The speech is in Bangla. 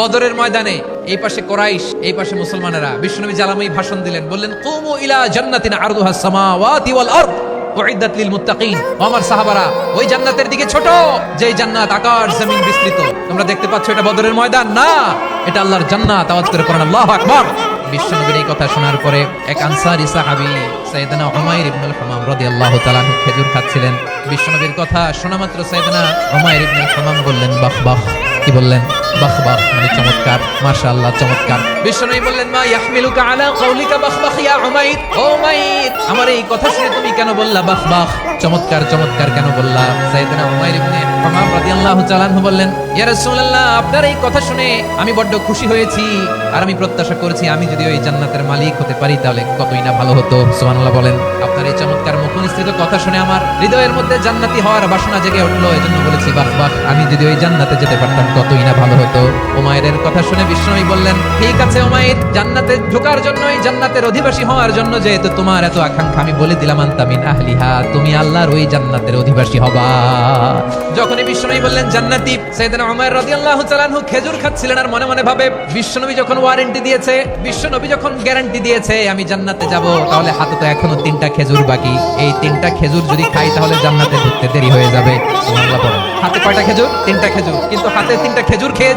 বদরের ময়দানে, এই পাশে কোরাইশ, এই পাশে মুসলমানেরা। বিশ্বনবী জালামাই ভাষণ দিলেন, বললেন, কুমু ইলা জান্নাতিন আরদুহা সামাওয়াতি ওয়াল আরদ, উইদ্দাত লিল মুত্তাকিন। আমার সাহাবারা, ওই জান্নাতের দিকে ছোট, যেই জান্নাত আকাশ, জমিন বিস্তৃত। তোমরা দেখতে পাচ্ছ এটা বদরের ময়দান, না, এটা আল্লাহর জান্নাত। আওয়াজ করে পড়েন, আল্লাহু আকবার। বিশ্বনবীর এই কথা শোনার পরে এক আনসারি সাহাবী, সাইয়েদনা উমাইর ইবনুল হামাম রাদিয়াল্লাহু তাআলা খেজুর খাচ্ছিলেন। বিশ্বনবীর কথা শোনা মাত্র সাইয়েদনা উমাইর ইবনুল হামাম বললেন, বাহ বাহ। কি বললেন? মানে আপনার এই কথা শুনে আমি বড্ড খুশি হয়েছি। আর আমি প্রত্যাশা করেছি আমি যদি ওই জান্নাতের মালিক হতে পারি, তাহলে কতই না ভালো হতো। সুবহানাল্লাহ বলেন, আপনার এই চমৎকার মুখনিসৃত কথা শুনে আমার হৃদয়ের মধ্যে জান্নাতি হওয়ার বাসনা জেগে উঠল। এজন্য বলেছি বাহ বাহ আমি যদি ওই জান্নাতে যেতে পারতাম, কতই না ভালো হতো। উমায়ের কথা শুনে বিষ্ণুই বললেন, ঠিক আছে উমায়ের জান্নাতে ঢোকার জন্য এই জান্নাতের অধিবাসী হওয়ার জন্য যেহেতু তোমার এত আকাঙ্ক্ষা, আমি বলে দিলাম আন্তামিন আহলিহা, তুমি আল্লাহর ওই জান্নাতের অধিবাসী হবা। যখনই বিষ্ণুই বললেন, জান্নাতি সাইয়েদনা উমার রাদিয়াল্লাহু তাআলা আনহু খেজুর খাচ্ছিলেন আর মনে মনে ভাবে বিশ্বনবী যখন ওয়ারেন্টি দিয়েছে বিশ্বনবী যখন গ্যারান্টি দিয়েছে, আমি জান্নাতে যাব, তাহলে হাতে তো এখনও তিনটা খেজুর বাকি। এই তিনটা খেজুর যদি খাই, তাহলে জান্নাতে ঢুকতে দেরি হয়ে যাবে। সুবহানাল্লাহ হাতে কয়টা খেজুর? তিনটা খেজুর। কিন্তু হাতে তিনটা খেজুর খেয়ে